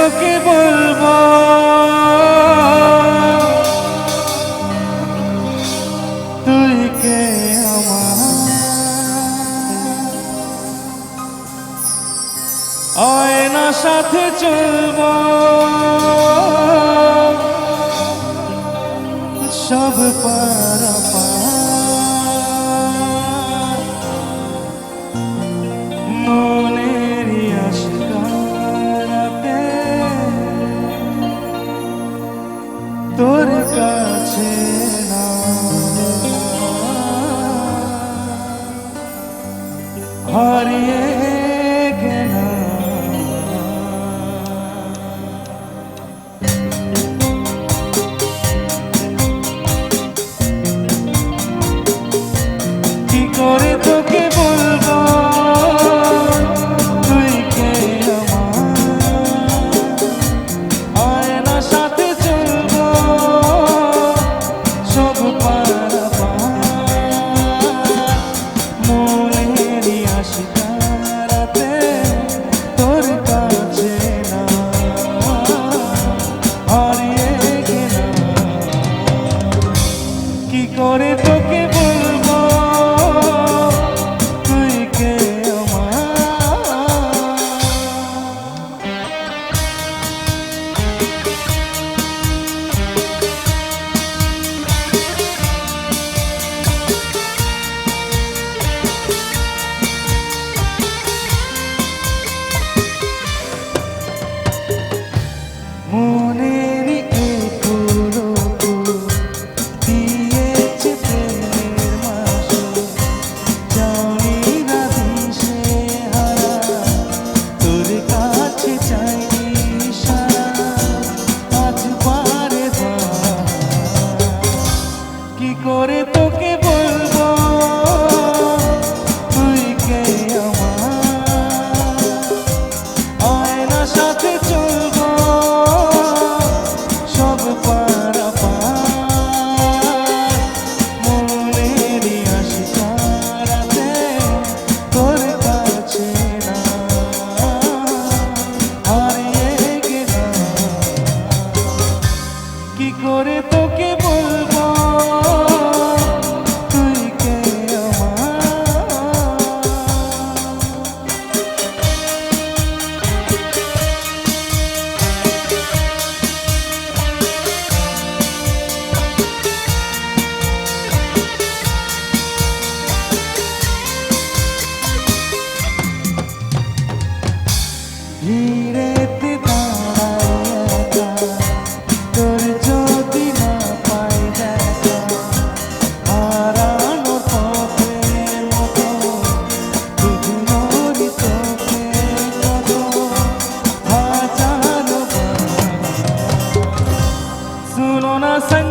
তোকে বলব। তুই কে আমার? না সাথে চলবো। তোর কাছে হারিয়ে सोना संग